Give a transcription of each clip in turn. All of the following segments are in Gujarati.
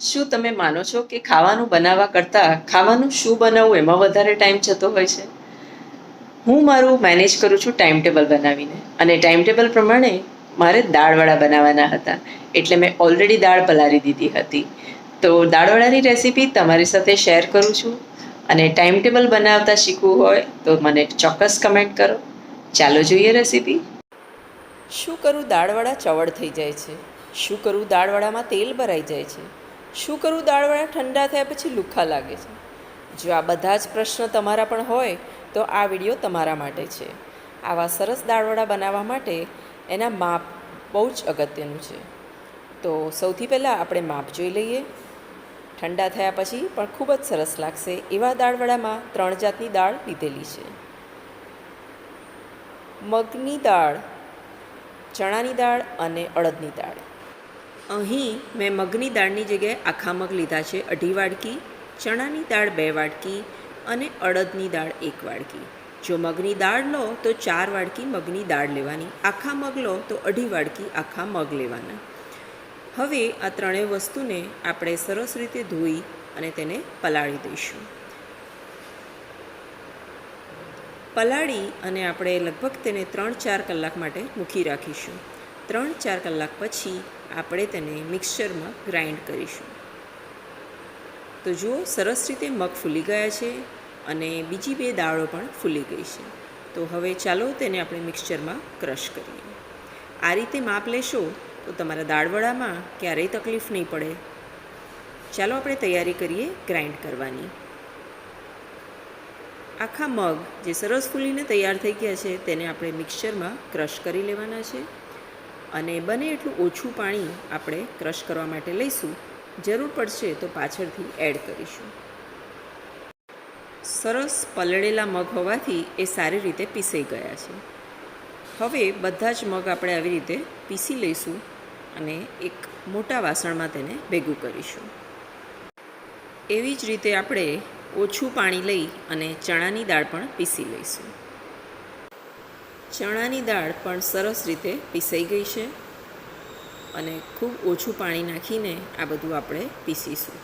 શું તમે માનો છો કે ખાવાનું બનાવવા કરતાં ખાવાનું શું બનાવવું એમાં વધારે ટાઈમ જતો હોય છે? હું મારું મેનેજ કરું છું ટાઈમ ટેબલ બનાવીને. અને ટાઈમ ટેબલ પ્રમાણે મારે દાળવડા બનાવવાના હતા. એટલે મેં ઓલરેડી દાળ પલાળી દીધી હતી. તો દાળવડાની રેસીપી તમારી સાથે શેર કરું છું. અને ટાઈમ ટેબલ બનાવતા શીખવું હોય તો મને ચોક્કસ કમેન્ટ કરો. ચાલો જોઈએ રેસીપી શું કરું દાળવડા ચવડ થઈ જાય છે? શું કરું દાળવડામાં તેલ ભરાઈ જાય છે? શું કરવું દાળવડા ઠંડા થયા પછી લુખ્ખા લાગે છે. જો આ બધા જ પ્રશ્ન તમારા પણ હોય, તો આ વીડિયો તમારા માટે છે. આવા સરસ દાળવડા બનાવવા માટે એના માપ બહુ જ અગત્યનું છે. તો સૌથી પહેલાં આપણે માપ જોઈ લઈએ. ઠંડા થયા પછી પણ ખૂબ જ સરસ લાગશે એવા દાળવડામાં ત્રણ જાતની દાળ લીધેલી છે. મગની દાળ, ચણાની દાળ અને અડદની દાળ. અહીં મેં મગની દાળની જગ્યાએ આખા મગ લીધા છે. અઢી વાડકી, ચણાની દાળ બે વાડકી અને અડદની દાળ એક વાડકી. જો મગની દાળ લો તો ચાર વાડકી મગની દાળ લેવાની. આખા મગ લો તો અઢી વાડકી આખા મગ લેવાના. હવે આ ત્રણેય વસ્તુને આપણે સરસ રીતે ધોઈ અને તેને પલાળી દઈશું. પલાળી અને આપણે લગભગ તેને ત્રણ ચાર કલાક માટે મૂકી રાખીશું. ત્રણ ચાર કલાક પછી આપણે તેને મિક્સચરમાં ગ્રાઇન્ડ કરીશું. તો જુઓ, સરસ રીતે મગ ફૂલી ગયા છે અને બીજી બે દાળો પણ ફૂલી ગઈ છે. તો હવે ચાલો તેને આપણે મિક્સચરમાં ક્રશ કરીએ. આ રીતે માપ લેશો તો તમારા દાળવડામાં ક્યારેય તકલીફ નહીં પડે. ચાલો આપણે તૈયારી કરીએ ગ્રાઇન્ડ કરવાની. આખા મગ જે સરસ ફૂલીને તૈયાર થઈ ગયા છે તેને આપણે મિક્સચરમાં ક્રશ કરી લેવાના છે. અને બને એટલું ઓછું પાણી આપણે ક્રશ કરવા માટે લઈશું. જરૂર પડશે તો પાછળથી એડ કરીશું. સરસ પલળેલા મગ હોવાથી એ સારી રીતે પીસાઈ ગયા છે. હવે બધા જ મગ આપણે આવી રીતે પીસી લઈશું અને એક મોટા વાસણમાં તેને ભેગું કરીશું. એવી જ રીતે આપણે ઓછું પાણી લઈ અને ચણાની દાળ પણ પીસી લઈશું. ચણાની દાળ પણ સરસ રીતે પીસાઈ ગઈ છે અને ખૂબ ઓછું પાણી નાખીને આ બધું આપણે પીસીશું.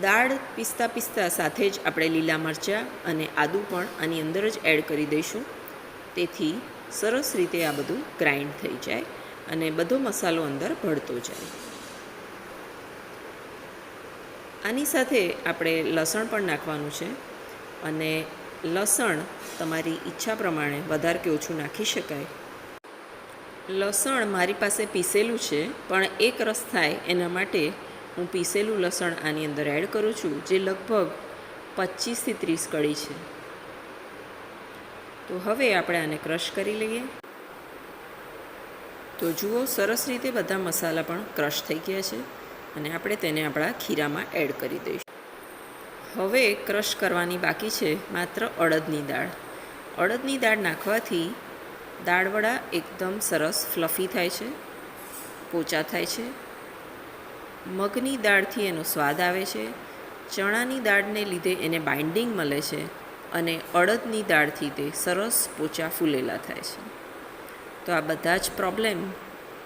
દાળ પીસતા પીસતા સાથે જ આપણે લીલા મરચાં અને આદું પણ આની અંદર જ એડ કરી દઈશું. તેથી સરસ રીતે આ બધું ગ્રાઇન્ડ થઈ જાય અને બધો મસાલો અંદર ભળતો જાય. આની સાથે આપણે લસણ પણ નાખવાનું છે અને લસણ તમારી ઈચ્છા પ્રમાણે વધારે કે ઓછું નાખી શકાય. લસણ મારી પાસે પીસેલું છે, પણ એક રસ થાય એના માટે હું પીસેલું લસણ આની અંદર એડ કરું છું, જે લગભગ પચીસથી ત્રીસ કળી છે. તો હવે આપણે આને ક્રશ કરી લઈએ. તો જુઓ, સરસ રીતે બધા મસાલા પણ ક્રશ થઈ ગયા છે, અને આપણે તેને આપણા ખીરામાં એડ કરી દઈશું. હવે ક્રશ કરવાની બાકી છે, માત્ર અડદની દાળ. અડદની દાળ નાખવાથી દાળવડા એકદમ સરસ ફ્લફી થાય છે, પોચા થાય છે. મગની દાળથી એનો સ્વાદ આવે છે, ચણાની દાળને લીધે એને બાઇન્ડિંગ મળે છે અને અડદની દાળથી તે સરસ પોચા ફૂલેલા થાય છે. તો આ બધા જ પ્રોબ્લેમ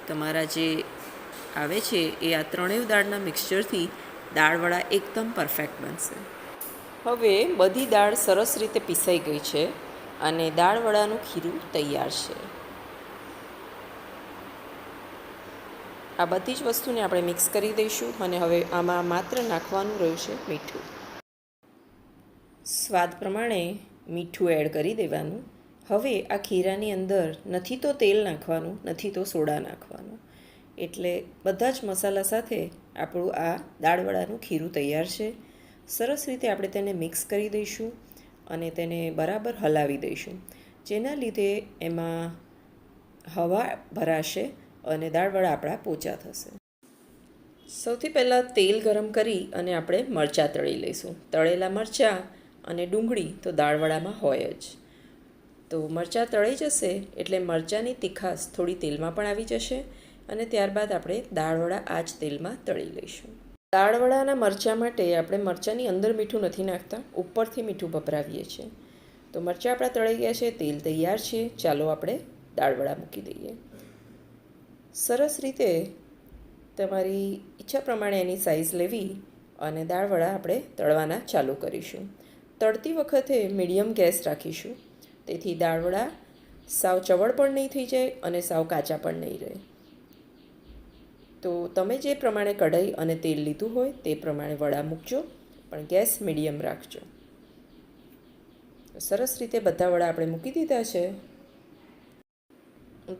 તમારા જે આવે છે, એ આ ત્રણેય દાળના મિક્સચરથી દાળવડા એકદમ પરફેક્ટ બનશે. હવે બધી દાળ સરસ રીતે પીસાઈ ગઈ છે અને દાળવડાનું ખીરું તૈયાર છે. આ બધી જ વસ્તુને આપણે મિક્સ કરી દઈશું અને હવે આમાં માત્ર નાખવાનું રહ્યું છે મીઠું. સ્વાદ પ્રમાણે મીઠું એડ કરી દેવાનું. હવે આ ખીરાની અંદર નથી તો તેલ નાખવાનું, નથી તો સોડા નાખવાનું. એટલે બધા જ મસાલા સાથે આપણું આ દાળવડાનું ખીરું તૈયાર છે. સરસ રીતે આપણે તેને મિક્સ કરી દઈશું અને તેને બરાબર હલાવી દઈશું. જેના લીધે એમાં હવા ભરાશે અને દાળવડા આપણા પોચા થશે. સૌથી પહેલાં તેલ ગરમ કરી અને આપણે મરચાં તળી લઈશું. તળેલા મરચાં અને ડુંગળી તો દાળવડામાં હોય જ. તો મરચાં તળાઈ જશે એટલે મરચાંની તીખાશ થોડી તેલમાં પણ આવી જશે અને ત્યારબાદ આપણે દાળવડા આ જ તેલમાં તળી લઈશું. દાળવડાના મરચાં માટે આપણે મરચાંની અંદર મીઠું નથી નાખતા, ઉપરથી મીઠું ભભરાવીએ છીએ. તો મરચાં આપણા તળાઈ ગયા છે, તેલ તૈયાર છે, ચાલો આપણે દાળવડા મૂકી દઈએ. સરસ રીતે તમારી ઈચ્છા પ્રમાણે એની સાઇઝ લેવી અને દાળવડા આપણે તળવાના ચાલુ કરીશું. તળતી વખતે મીડિયમ ગેસ રાખીશું, તેથી દાળવડા સાવ ચવળ પણ નહીં થઈ જાય અને સાવ કાચા પણ નહીં રહે. તો તમે જે પ્રમાણે કઢાઈ અને તેલ લીધું હોય તે પ્રમાણે વડા મૂકજો, પણ ગેસ મીડિયમ રાખજો. સરસ રીતે બધા વડા આપણે મૂકી દીધા છે.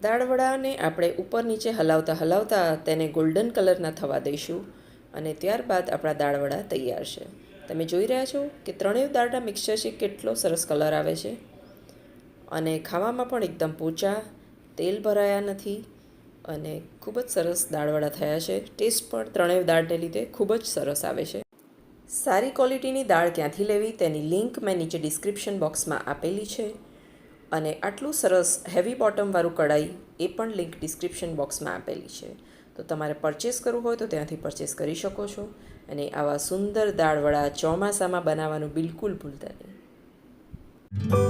દાળવડાને આપણે ઉપર નીચે હલાવતા હલાવતા તેને ગોલ્ડન કલરના થવા દઈશું અને ત્યારબાદ આપણા દાળવડા તૈયાર છે. તમે જોઈ રહ્યા છો કે ત્રણેય દાળના મિક્સરથી કેટલો સરસ કલર આવે છે. અને ખાવામાં પણ એકદમ પોચા, તેલ ભરાયા નથી અને ખૂબ જ સરસ દાળવડા થયા છે. ટેસ્ટ પણ ત્રણેય દાળને લીધે ખૂબ જ સરસ આવે છે. સારી ક્વોલિટીની દાળ ક્યાંથી લેવી તેની લિંક મેં નીચે ડિસ્ક્રિપ્શન બોક્સમાં આપેલી છે. અને આટલું સરસ હેવી બોટમવાળું કઢાઈ એ પણ લિંક ડિસ્ક્રિપ્શન બોક્સમાં આપેલી છે. તો તમારે પરચેસ કરવું હોય તો ત્યાંથી પરચેસ કરી શકો છો. અને આવા સુંદર દાળવડા ચોમાસામાં બનાવવાનું બિલકુલ ભૂલતા નહીં.